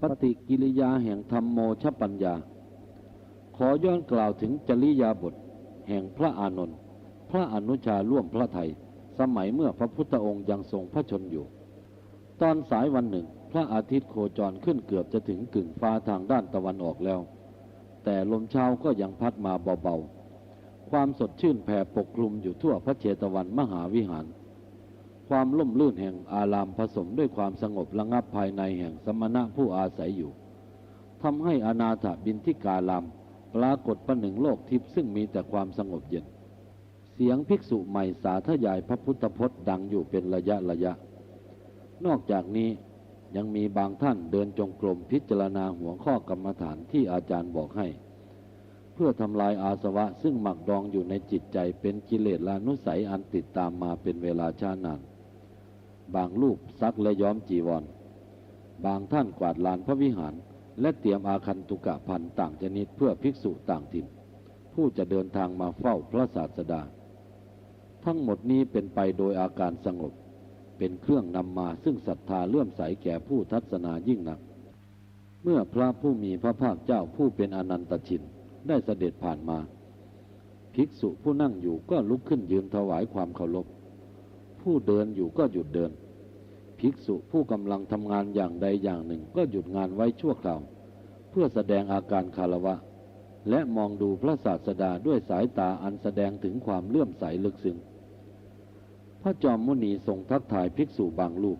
ปฏิกิริยาแห่งธรรมโมชปัญญา ขอย้อนกล่าวถึงจริยาบท แห่งพระอานนท์พระอนุชาร่วมพระไทย สมัยเมื่อพระพุทธองค์ยังทรงพระชนอยู่ ตอนสายวันหนึ่ง พระอาทิตย์โคจรขึ้นเกือบจะถึงกึ่งฟ้าทางด้านตะวันออกแล้ว แต่ลมเช้าก็ยังพัดมาเบาๆ ความสดชื่นแผ่ปกคลุมอยู่ทั่วพระเจตวันมหาวิหาร ความล่มลื่นแห่งอารามผสมด้วยความสงบระงับภายในแห่งสมณะผู้อาศัยอยู่ทำให้อนาถบินทิการามปรากฏประหนึ่งโลกทิพย์ซึ่งมีแต่ความสงบเย็น เสียงภิกษุใหม่สาธยายพระพุทธพจน์ดังอยู่เป็นระยะระยะ นอกจากนี้ยังมีบางท่านเดินจงกรมพิจารณาหัวข้อกรรมฐานที่อาจารย์บอกให้ เพื่อทำลายอาสวะซึ่งหมักดองอยู่ในจิตใจเป็นกิเลสลานุสัยอันติดตามมาเป็นเวลาช้านาน บางรูปซักและย้อมจีวร บางท่านกวาดลานพระวิหาร และเตรียมอาคันตุกะพันต่างชนิดเพื่อภิกษุต่างถิ่น ผู้จะเดินทางมาเฝ้าพระศาสดา ทั้งหมดนี้เป็นไปโดยอาการสงบ เป็นเครื่องนำมาซึ่งศรัทธาเลื่อมใสแก่ผู้ทัศนายิ่งนัก เมื่อพระผู้มีพระภาคเจ้าผู้เป็นอนันตชินได้เสด็จผ่านมา ภิกษุผู้นั่งอยู่ก็ลุกขึ้นยืนถวายความเคารพ ผู้เดินอยู่ก็หยุดเดิน ภิกษุผู้กำลังทำงานอย่างใดอย่างหนึ่งก็หยุดงานไว้ชั่วคราว เพื่อแสดงอาการคารวะ และมองดูพระศาสดาด้วยสายตาอันแสดงถึงความเลื่อมใสลึกซึ้งพระจอมมุนีทรงทักทายภิกษุบางรูป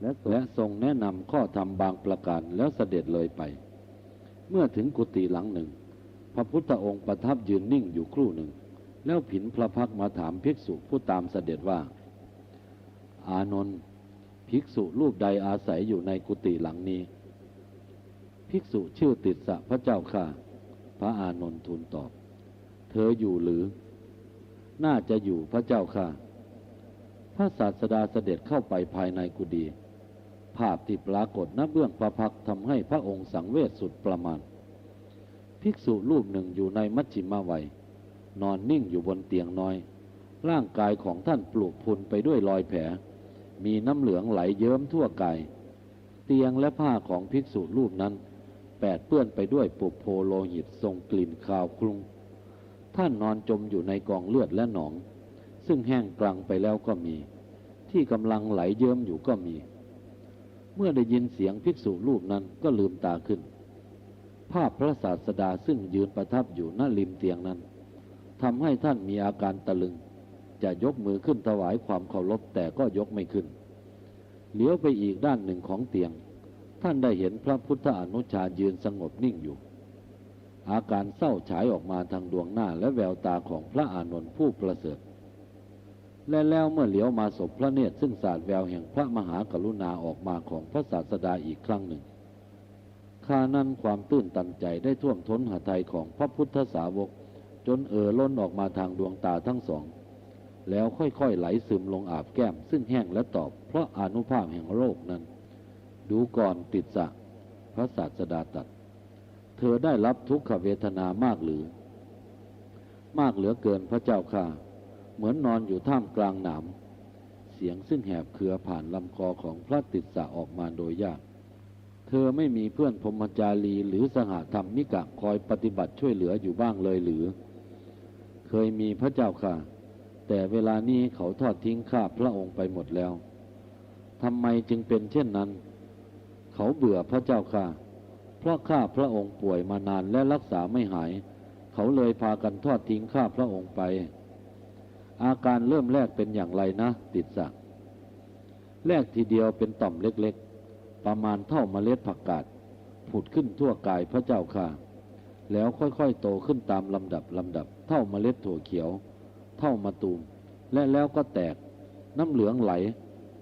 และและทรงแนะนำข้อธรรมบางประการแล้วเสด็จเลยไป เมื่อถึงกุฏิหลังหนึ่ง พระพุทธองค์ประทับยืนนิ่งอยู่ครู่หนึ่ง แล้วผินพระพักมาถามภิกษุผู้ตามเสด็จว่า อานนท์ภิกษุรูปใดอาศัยอยู่ในกุฏิหลังนี้ ภิกษุชื่อติดสะพระเจ้าค่ะ พระอานนท์ทูลตอบ เธออยู่หรือ น่าจะอยู่พระเจ้าค่ะ พระศาสดาเสด็จเข้าไปภายในกุฏิภาพที่ปรากฏณเบื้องพระพักทำให้พระองค์สังเวชสุดประมาณ ภิกษุรูปหนึ่งอยู่ในมัชชิมาวัย นอนนิ่งอยู่บนเตียงน้อย ร่างกายของท่านปลูกพุนไปด้วยรอยแผล มีน้ำเหลืองไหลเยิ้มทั่วกายเตียงและผ้าของภิกษุรูปนั้น แปดเปื้อนไปด้วยปุโพโลหิตทรงกลิ่นคาวคลุง ท่านนอนจมอยู่ในกองเลือดและหนอง ซึ่งแห้งกรังไปแล้วก็มี ที่กำลังไหลเยิ้มอยู่ก็มี เมื่อได้ยินเสียงภิกษุรูปนั้นก็ลืมตาขึ้น ภาพพระศาสดาซึ่งยืนประทับอยู่หน้าริมเตียงนั้นทำให้ท่านมีอาการตะลึง จะยกมือขึ้นถวายความเคารพแต่ก็ยกไม่ขึ้น เหลียวไปอีกด้านหนึ่งของเตียง ท่านได้เห็นพระพุทธอนุชายืนสงบนิ่งอยู่ อาการเศร้าฉายออกมาทางดวงหน้าและแววตาของพระอานนท์ผู้ประเสริฐ และแล้วเมื่อเหลียวมาสบพระเนตรซึ่งสาดแววแห่งพระมหากรุณาออกมาของพระศาสดาอีกครั้งหนึ่งข้านั้นความตื้นตันใจได้ท่วมท้นหทัยของพระพุทธสาวก จนเอ่อล้นออกมาทางดวงตาทั้งสอง แล้วค่อยๆไหลซึมลงอาบแก้ม ซึ่งแห้งและตอบ เพราะอนุภาพแห่งโรคนั้น ดูก่อนติดสะพระศาสดาตัด เธอได้รับทุกขเวทนามากหรือ มากเหลือเกินพระเจ้าค่ะ เหมือนนอนอยู่ท่ามกลางหนามเสียงซึ่งแหบเคือผ่านลำคอของพระติดสะออกมาโดยยาก เธอไม่มีเพื่อนพรมจารีหรือสหธรรมมิกะคอยปฏิบัติช่วยเหลืออยู่บ้างเลยหรือ เคยมีพระเจ้าค่ะ แต่เวลานี้เขาทอดทิ้งข้าพระองค์ไปหมดแล้วทำไมจึงเป็นเช่นนั้น เขาเบื่อพระเจ้าค่ะ เพราะข้าพระองค์ป่วยมานานและรักษาไม่หาย เขาเลยพากันทอดทิ้งข้าพระองค์ไป อาการเริ่มแรกเป็นอย่างไรนะ ติดสักแรกทีเดียวเป็นต่อมเล็กๆ ประมาณเท่าเมล็ดผักกาดผุดขึ้นทั่วกายพระเจ้าค่ะ แล้วค่อยๆ โตขึ้นตามลำดับลำดับ เท่าเมล็ดถั่วเขียว เท่ามะตูม และแล้วก็แตก น้ำเหลืองไหล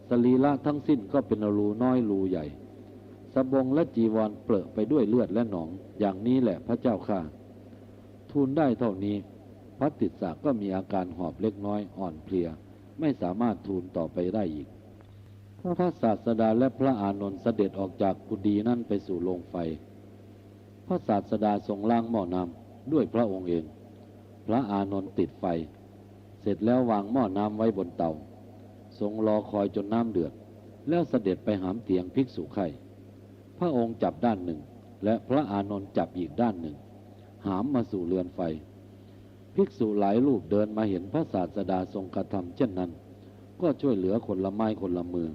สรีระทั้งสิ้นก็เป็นรูน้อยรูใหญ่ สบงและจีวรเปรอะไปด้วยเลือดและหนอง อย่างนี้แหละพระเจ้าค่ะ ทูลได้เท่านี้ พระติสสะก็มีอาการหอบเล็กน้อยอ่อนเพลีย ไม่สามารถทูลต่อไปได้อีก พระศาสดาและพระอานนท์เสด็จออกจากกุฏินั่นไปสู่โรงไฟ พระศาสดาทรงล้างหม้อน้ำด้วยพระองค์เอง พระอานนท์ติดไฟ เสร็จแล้ววางหม้อน้ำไว้บนเตา ทรงรอคอยจนน้ำเดือด แล้วเสด็จไปหามเตียงภิกษุไข่พระองค์จับด้านหนึ่ง และพระอานนท์จับอีกด้านหนึ่ง หามมาสู่เรือนไฟ ภิกษุหลายรูปเดินมาเห็นพระศาสดาทรงกระทำเช่นนั้น ก็ช่วยเหลือคนละไม้คนละมือ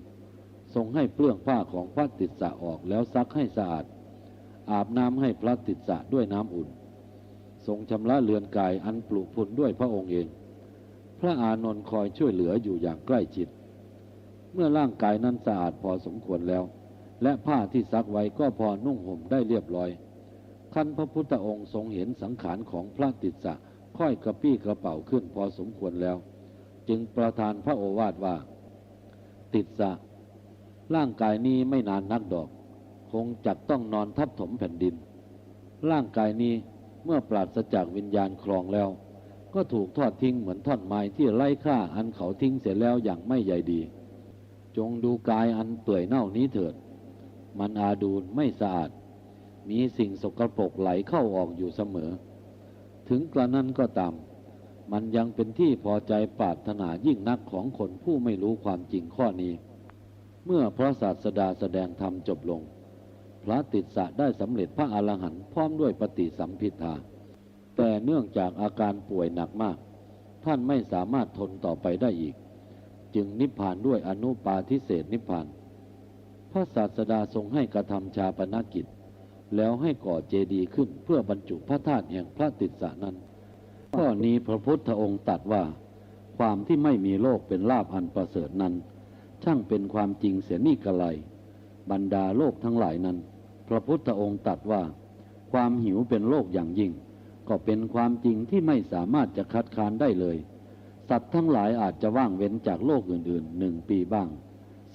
ทรงให้เปลื้องผ้าของพระติสสะออกแล้วซักให้สะอาด อาบน้ำให้พระติสสะด้วยน้ำอุ่น ทรงชำระเรือนกายอันปลุกพุนด้วยพระองค์เอง พระอานนท์คอยช่วยเหลืออยู่อย่างใกล้ชิด เมื่อร่างกายนั้นสะอาดพอสมควรแล้ว และผ้าที่ซักไว้ก็พอนุ่งห่มได้เรียบร้อยขั้นพระพุทธองค์ทรงเห็นสังขารของพระติสสะค่อยกระปี้กระเป๋าขึ้นพอสมควรแล้ว จึงประทานพระโอวาทว่า ติดสะ ร่างกายนี้ไม่นานนักดอก คงจักต้องนอนทับถมแผ่นดิน ร่างกายนี้เมื่อปราศจากวิญญาณครองแล้ว ก็ถูกทอดทิ้งเหมือนท่อนไม้ที่ไร้ค่าอันเขาทิ้งเสร็จแล้วอย่างไม่ใยดี จงดูกายอันเปื่อยเน่านี้เถิด มันอาดูลไม่สะอาด มีสิ่งสกปรกไหลเข้าออกอยู่เสมอ ถึงกระนั้นก็ตาม มันยังเป็นที่พอใจปรารถนายิ่งนักของคนผู้ไม่รู้ความจริงข้อนี้ เมื่อพระศาสดาแสดงธรรมจบลง พระติสสะได้สำเร็จพระอรหันต์พร้อมด้วยปฏิสัมพิทา แต่เนื่องจากอาการป่วยหนักมาก ท่านไม่สามารถทนต่อไปได้อีก จึงนิพพานด้วยอนุปาทิเศษนิพพาน พระศาสดาทรงให้กระทำชาปนกิจ แล้วให้ก่อเจดีย์ขึ้นเพื่อบรรจุพระธาตุแห่งพระติสสะนั้นข้อนี้พระพุทธองค์ตรัดว่า ความที่ไม่มีโลกเป็นลาภอันประเสริฐนั้น ช่างเป็นความจริงเสียนี่กะไรบรรดาโลกทั้งหลายนั้น พระพุทธองค์ตรัสว่า ความหิวเป็นโลกอย่างยิ่ง ก็เป็นความจริงที่ไม่สามารถจะคัดค้านได้เลย สัตว์ทั้งหลายอาจจะว่างเว้นจากโลกอื่นๆหนึ่งปีบ้าง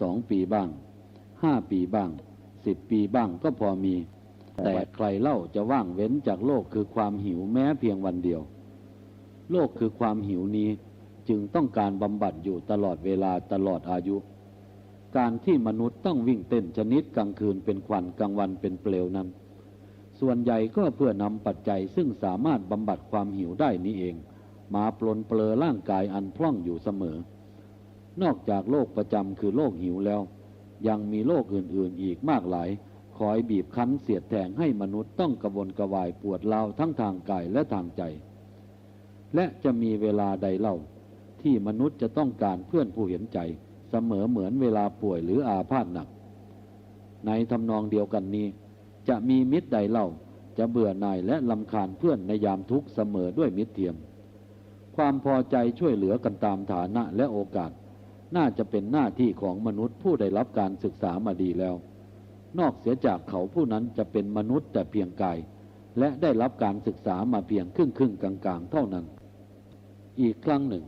สองปีบ้างห้าปีบ้างสิบปีบ้างก็พอมี แต่ใครเล่าจะว่างเว้นจากโลกคือความหิวแม้เพียงวันเดียว โลกคือความหิวนี้จึงต้องการบำบัดอยู่ตลอดเวลาตลอดอายุ การที่มนุษย์ต้องวิ่งเต้นชนิดกลางคืนเป็นควันกลางวันเป็นเปลวนั้น ส่วนใหญ่ก็เพื่อนำปัจจัยซึ่งสามารถบำบัดความหิวได้นี้เอง มาปลนเปลือร่างกายอันพร่องอยู่เสมอ นอกจากโรคประจำคือโรคหิวแล้ว ยังมีโรคอื่นๆอีกมากหลาย คอยบีบคั้นเสียดแทงให้มนุษย์ต้องกระวนกระวายปวดร้าวทั้งทางกายและทางใจ และจะมีเวลาใดเล่า ที่มนุษย์จะต้องการเพื่อนผู้เห็นใจ เสมอเหมือนเวลาป่วยหรืออาพาธหนัก ในทำนองเดียวกันนี้ จะมีมิตรใดเล่าจะเบื่อหน่ายและลำคาญเพื่อนในยามทุกข์เสมอด้วยมิตรเทียม ความพอใจช่วยเหลือกันตามฐานะและโอกาส น่าจะเป็นหน้าที่ของมนุษย์ผู้ได้รับการศึกษามาดีแล้ว นอกเสียจากเขาผู้นั้นจะเป็นมนุษย์แต่เพียงกาย และได้รับการศึกษามาเพียงครึ่งครึ่งกลางๆ เท่านั้น อีกครั้งหนึ่ง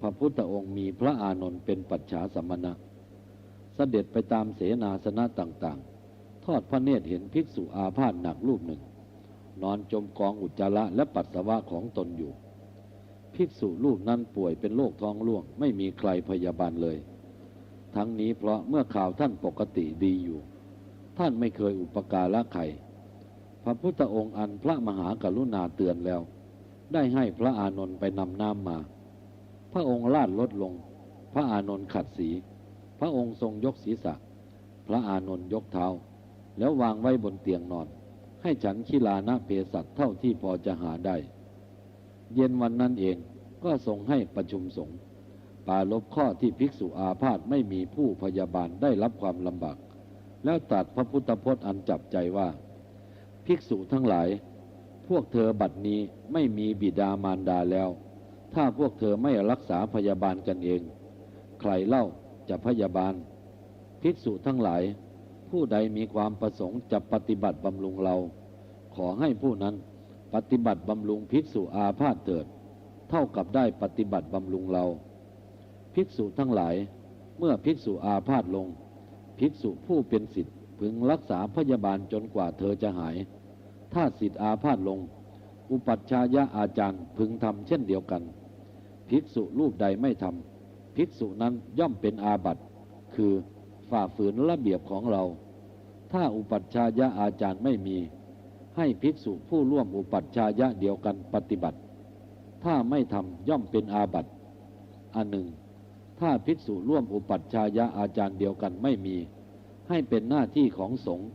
พระพุทธองค์มีพระอานนท์เป็นปัจฉาสมณะ เสด็จไปตามเสนาสนะต่างๆ อดพระเนตรเห็นภิกษุอาพาธหนักรูปหนึ่ง นอนจมกองอุจจาระและปัสสาวะของตนอยู่ ภิกษุรูปนั้นป่วยเป็นโรคท้องร่วง ไม่มีใครพยาบาลเลย ทั้งนี้เพราะเมื่อข่าวท่านปกติดีอยู่ ท่านไม่เคยอุปการะใครพระพุทธองค์อันพระมหากรุณาเตือนแล้ว ได้ให้พระอานนท์ไปนำน้ำมา พระองค์ลาดลดลง พระอานนท์ขัดสี พระองค์ทรงยกศีรษะ พระอานนท์ยกเท้า แล้ววางไว้บนเตียงนอน ให้ฉันขีลานะเพสัตเท่าที่พอจะหาได้ เย็นวันนั้นเองก็ทรงให้ประชุมสงฆ์ปราลบข้อที่ภิกษุอาพาธไม่มีผู้พยาบาลได้รับความลำบาก แล้วตรัสพระพุทธพจน์อันจับใจว่า ภิกษุทั้งหลาย พวกเธอบัดนี้ไม่มีบิดามารดาแล้ว ถ้าพวกเธอไม่รักษาพยาบาลกันเอง ใครเล่าจะพยาบาล ภิกษุทั้งหลาย ผู้ใดมีความประสงค์จะปฏิบัติบำรุงเรา ขอให้ผู้นั้นปฏิบัติบำรุงภิกษุอาพาธเถิด เท่ากับได้ปฏิบัติบำรุงเรา ภิกษุทั้งหลาย เมื่อภิกษุอาพาธลง ภิกษุผู้เป็นสิทธิ์พึงรักษาพยาบาลจนกว่าเธอจะหาย ถ้าสิทธิ์อาพาธลง อุปัชฌายะอาจารย์พึงทำเช่นเดียวกัน ภิกษุรูปใดไม่ทำภิกษุนั้นย่อมเป็นอาบัติ คือ ฝ่าฝืนระเบียบของเรา ถ้าอุปัชฌายะอาจารย์ไม่มี ให้ภิกษุผู้ร่วมอุปัชฌายะเดียวกันปฏิบัติ ถ้าไม่ทำย่อมเป็นอาบัติอันหนึ่ง ถ้าภิกษุร่วมอุปัชฌายะอาจารย์เดียวกันไม่มี ให้เป็นหน้าที่ของสงฆ์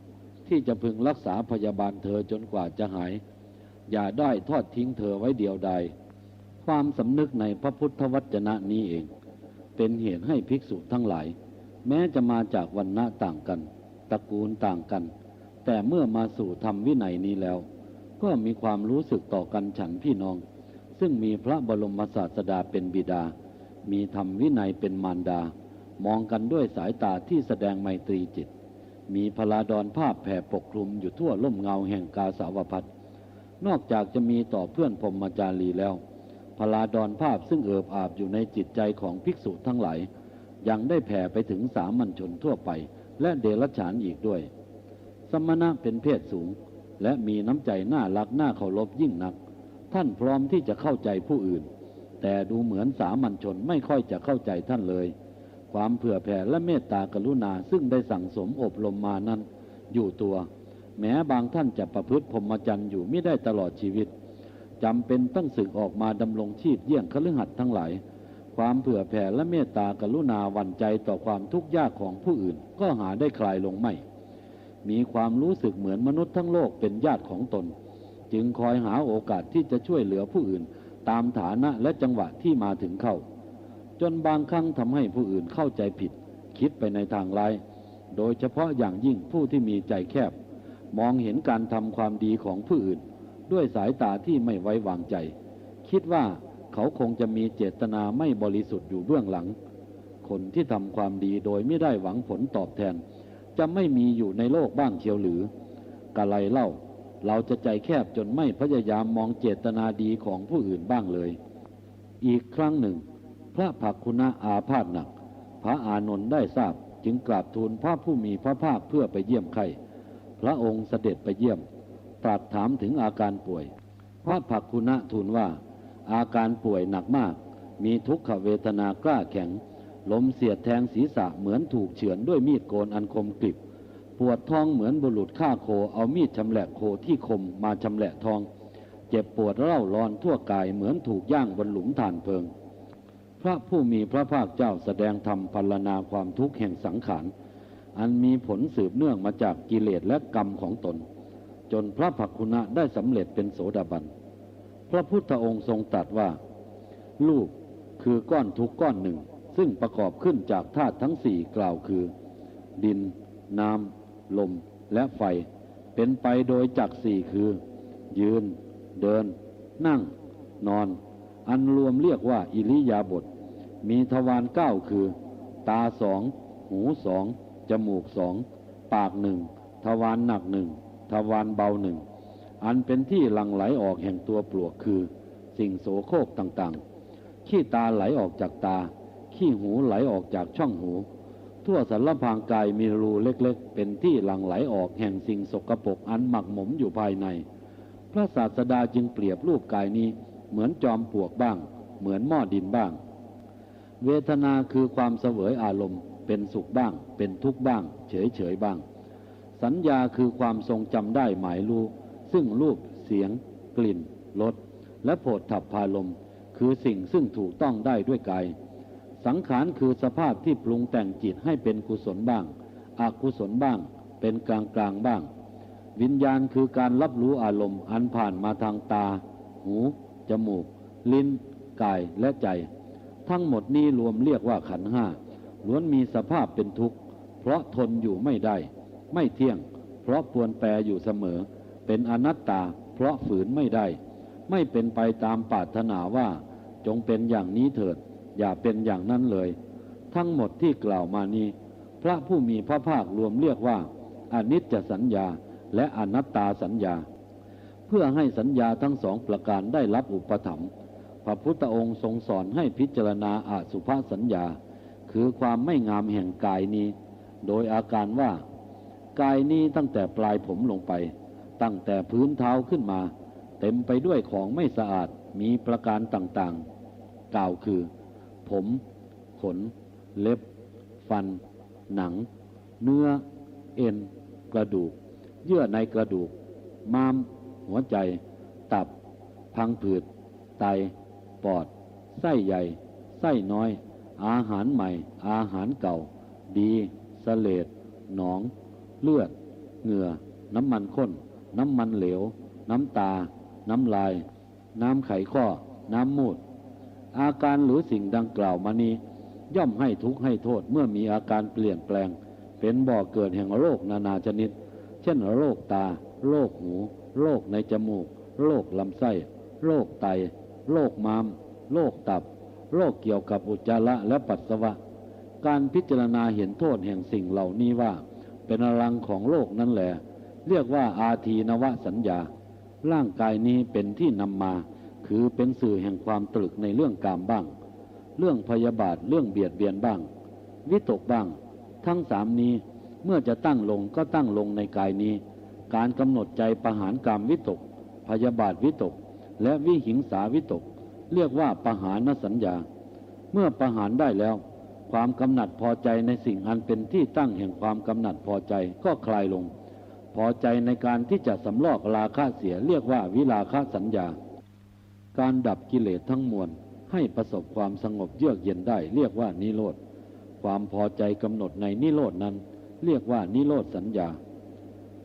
ที่จะพึงรักษาพยาบาลเธอจนกว่าจะหาย อย่าได้ทอดทิ้งเธอไว้เดียวดายความสำนึกในพระพุทธวจนะนี้เอง เป็นเหตุให้ภิกษุทั้งหลาย แม้จะมาจากวันณะต่างกันตระกูลต่างกัน แต่เมื่อมาสู่ธรรมวินัยนี้แล้ว ก็มีความรู้สึกต่อกันฉันพี่น้อง ซึ่งมีพระบรมศาสดาเป็นบิดา มีธรรมวินัยเป็นมารดา มองกันด้วยสายตาที่แสดงไมตรีจิต มีพลาดอนภาพแผ่ปกคลุมอยู่ทั่วล่มเงาแห่งกาสาวพัดนอกจากจะมีต่อเพื่อนพรมจารีแล้วพลาดอนภาพซึ่งเอิบอาบอยู่ในจิตใจของภิกษุทั้งหลาย ยังได้แผ่ไปถึงสามัญชนทั่วไป และเดรัจฉานอีกด้วย สมณะเป็นเพศสูง และมีน้ำใจน่ารักน่าเคารพยิ่งนัก ท่านพร้อมที่จะเข้าใจผู้อื่น แต่ดูเหมือนสามัญชนไม่ค่อยจะเข้าใจท่านเลย ความเผื่อแผ่และเมตตากรุณาซึ่งได้สั่งสมอบรมมานั้น อยู่ตัว แม้บางท่านจะประพฤติพรหมจรรย์อยู่ไม่ได้ตลอดชีวิตจำเป็นต้องสึกออกมาดำรงชีพเยี่ยงคฤหัสถ์ทั้งหลาย ความเผื่อแผ่และเมตตากรุณาหวันใจต่อความทุกข์ยากของผู้อื่น ก็หาได้คลายลงไม่ มีความรู้สึกเหมือนมนุษย์ทั้งโลกเป็นญาติของตน จึงคอยหาโอกาสที่จะช่วยเหลือผู้อื่น ตามฐานะและจังหวะที่มาถึงเข้า จนบางครั้งทำให้ผู้อื่นเข้าใจผิด คิดไปในทางร้าย โดยเฉพาะอย่างยิ่งผู้ที่มีใจแคบ มองเห็นการทำความดีของผู้อื่น ด้วยสายตาที่ไม่ไว้วางใจ คิดว่า เขาคงจะมีเจตนาไม่บริสุทธิ์อยู่เบื้องหลัง คนที่ทำความดีโดยไม่ได้หวังผลตอบแทน จะไม่มีอยู่ในโลกบ้างเชียวหรือกะไรเล่า เราจะใจแคบจนไม่พยายามมองเจตนาดีของผู้อื่นบ้างเลย อีกครั้งหนึ่ง พระภักคุณะอาพาธหนัก พระอานนท์ได้ทราบจึงกราบทูลพระผู้มีพระภาคเพื่อไปเยี่ยมไข้พระองค์เสด็จไปเยี่ยม ตรัสถามถึงอาการป่วย พระภักคุณะทูลว่า อาการป่วยหนักมาก มีทุกขเวทนากล้าแข็ง ลมเสียดแทงศีรษะเหมือนถูกเฉือนด้วยมีดโกนอันคมกริบ ปวดท้องเหมือนบุรุษฆ่าโคเอามีดชำแหละโคที่คมมาชำแหละทอง เจ็บปวดเร่าร้อนทั่วกายเหมือนถูกย่างบนหลุมถ่านเพลิง พระผู้มีพระภาคเจ้าแสดงธรรมพรรณนาความทุกข์แห่งสังขาร อันมีผลสืบเนื่องมาจากกิเลสและกรรมของตน จนพระภักคุณะได้สำเร็จเป็นโสดาบัน พระพุทธองค์ทรงตรัสว่า ลูกคือก้อนทุกก้อนหนึ่ง ซึ่งประกอบขึ้นจากธาตุทั้งสี่กล่าวคือ ดิน น้ำ ลม และไฟ เป็นไปโดยจักสี่คือ ยืน เดิน นั่ง นอน อันรวมเรียกว่าอิริยาบถมีทวารเก้าคือ ตาสอง หูสอง จมูกสอง ปากหนึ่ง ทวารหนักหนึ่ง ทวารเบาหนึ่ง อันเป็นที่หลั่งไหลออกแห่งตัวปลวกคือ สิ่งโสโครกต่างๆ ขี้ตาไหลออกจากตา ขี้หูไหลออกจากช่องหู ทั่วสารพางกายมีรูเล็กๆ เป็นที่หลั่งไหลออกแห่งสิ่งสกปรกอันหมักหมมอยู่ภายใน พระศาสดาจึงเปรียบรูปกายนี้เหมือนจอมปลวกบ้าง เหมือนหม้อดินบ้าง เวทนาคือความเสวยอารมณ์ เป็นสุขบ้าง เป็นทุกข์บ้าง เฉยเฉยๆบ้าง สัญญาคือความทรงจำได้หมายรู้ ซึ่งรูปเสียง กลิ่นรสและโผฏฐัพพารมคือสิ่งซึ่งถูกต้องได้ด้วยกายสังขารคือสภาพที่ปรุงแต่งจิตให้เป็นกุศลบ้าง อกุศลบ้าง เป็นกลางกลางบ้าง วิญญาณคือการรับรู้อารมณ์อันผ่านมาทางตา หู จมูก ลิ้น กายและใจ ทั้งหมดนี้รวมเรียกว่าขันห้าล้วนมีสภาพเป็นทุกข์ เพราะทนอยู่ไม่ได้ ไม่เที่ยง เพราะปวนแปรอยู่เสมอ เป็นอนัตตา เพราะฝืนไม่ได้ ไม่เป็นไปตามปรารถนาว่า จงเป็นอย่างนี้เถิด อย่าเป็นอย่างนั้นเลย ทั้งหมดที่กล่าวมานี้ พระผู้มีพระภาครวมเรียกว่าอนิจจสัญญาและอนัตตาสัญญา เพื่อให้สัญญาทั้งสองประการได้รับอุปถัมภ์พระพุทธองค์ทรงสอนให้พิจารณาอาสุภาสัญญา คือความไม่งามแห่งกายนี้ โดยอาการว่า กายนี้ตั้งแต่ปลายผมลงไป ตั้งแต่พื้นเท้าขึ้นมา เต็มไปด้วยของไม่สะอาดมีประการต่างๆ กล่าวคือ ผม ขน เล็บ ฟัน หนัง เนื้อ เอ็น กระดูก เยื่อในกระดูก ม้าม หัวใจ ตับ พังผืด ไต ปอด ไส้ใหญ่ ไส้น้อย อาหารใหม่ อาหารเก่า ดีสเลดหนอง เลือด เหงื่อ น้ำมันข้น น้ำมันเหลว น้ำตา น้ำลาย น้ำไขข้อ น้ำมูด อาการหรือสิ่งดังกล่าวมานี้ ย่อมให้ทุกข์ให้โทษเมื่อมีอาการเปลี่ยนแปลง เป็นบ่อเกิดแห่งโรคนานาชนิด เช่นโรคตา โรคหู โรคในจมูก โรคลำไส้ โรคไต โรคม้าม โรคตับ โรคเกี่ยวกับอุจจาระและปัสสาวะ การพิจารณาเห็นโทษแห่งสิ่งเหล่านี้ว่า เป็นอรังของโลกนั่นแหละ เรียกว่าอาทีนวสัญญา ร่างกายนี้เป็นที่นำมา คือเป็นสื่อแห่งความตรึกในเรื่องกามบ้าง เรื่องพยาบาทเรื่องเบียดเบียนบ้าง วิตกบ้าง ทั้งสามนี้เมื่อจะตั้งลงก็ตั้งลงในกายนี้ การกำหนดใจประหารกามวิตก พยาบาทวิตก และวิหิงสาวิตก เรียกว่าประหารสัญญา เมื่อประหารได้แล้ว ความกำหนัดพอใจในสิ่งอันเป็นที่ตั้งแห่งความกำหนัดพอใจก็คลายลง พอใจในการที่จะสำลอกราคะเสียเรียกว่าวิราคะสัญญา การดับกิเลสทั้งมวลให้ประสบความสงบเยือกเย็นได้เรียกว่านิโรธ ความพอใจกำหนดในนิโรดนั้น เรียกว่านิโรธสัญญา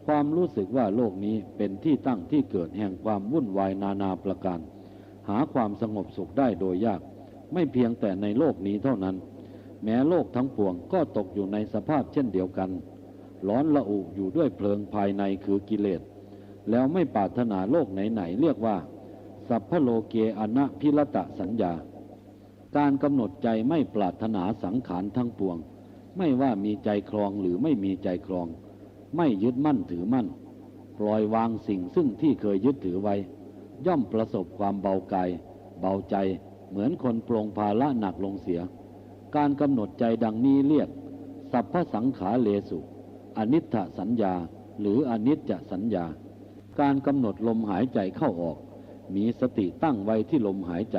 ความรู้สึกว่าโลกนี้เป็นที่ตั้งที่เกิดแห่งความวุ่นวายนานาประการ หาความสงบสุขได้โดยยาก ไม่เพียงแต่ในโลกนี้เท่านั้น แม้โลกทั้งปวงก็ตกอยู่ในสภาพเช่นเดียวกัน ร้อนละอุอยู่ด้วยเพลิงภายในคือกิเลส แล้วไม่ปรารถนาโลกไหนๆเรียกว่า สัพพโลเกอนะพิรตะสัญญา การกำหนดใจไม่ปรารถนาสังขารทั้งปวง ไม่ว่ามีใจครองหรือไม่มีใจครอง ไม่ยึดมั่นถือมั่น ปล่อยวางสิ่งซึ่งที่เคยยึดถือไว้ ย่อมประสบความเบากาย เบาใจเหมือนคนปลงภาระหนักลงเสีย การกำหนดใจดังนี้เรียก สัพพสังขาเลสุ อนิจจสัญญา หรืออนิจจสัญญา การกำหนดลมหายใจเข้าออก มีสติตั้งไว้ที่ลมหายใจ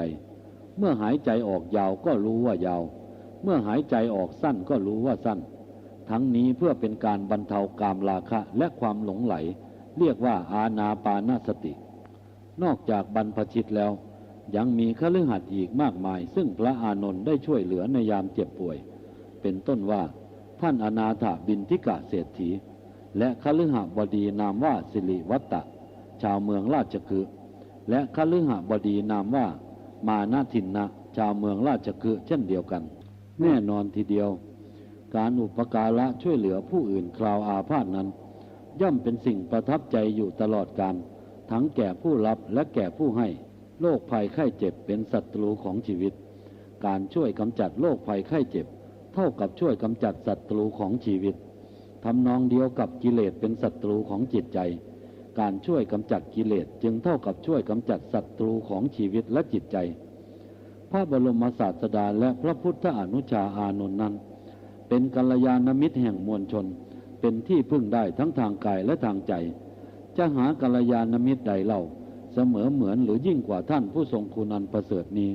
เมื่อหายใจออกยาวก็รู้ว่ายาว เมื่อหายใจออกสั้นก็รู้ว่าสั้น ทั้งนี้เพื่อเป็นการบรรเทากามราคะและความหลงไหล เรียกว่าอาณาปานาสติ นอกจากบรรพชิตแล้ว ยังมีคฤหัสถ์อีกมากมาย ซึ่งพระอานนท์ได้ช่วยเหลือในยามเจ็บป่วย เป็นต้นว่า ท่านอนาถบินทิกะเศรษฐี และคฤหบดีนามว่าสิริวัตตะชาวเมืองราชคฤห์และคฤหบดีนามว่า มานาทินนะชาวเมืองราชคฤห์เช่นเดียวกัน แน่นอนทีเดียว การอุปการะช่วยเหลือผู้อื่นคราวอาพาธนั้น ย่อมเป็นสิ่งประทับใจอยู่ตลอดการทั้งแก่ผู้รับและแก่ผู้ให้โรคภัยไข้เจ็บเป็นศัตรูของชีวิต การช่วยกำจัดโรคภัยไข้เจ็บ เท่ากับช่วยกำจัดศัตรูของชีวิตทำนองเดียวกับกิเลสเป็นศัตรูของจิตใจ การช่วยกำจัดกิเลสจึงเท่ากับช่วยกำจัดศัตรูของชีวิตและจิตใจ พระบรมศาสดาและพระพุทธอนุชาอานนท์นั้น เป็นกัลยาณมิตรแห่งมวลชน เป็นที่พึ่งได้ทั้งทางกายและทางใจ จะหากัลยาณมิตรใดเล่าเสมอเหมือนหรือยิ่งกว่าท่านผู้ทรงคุณอันประเสริฐนี้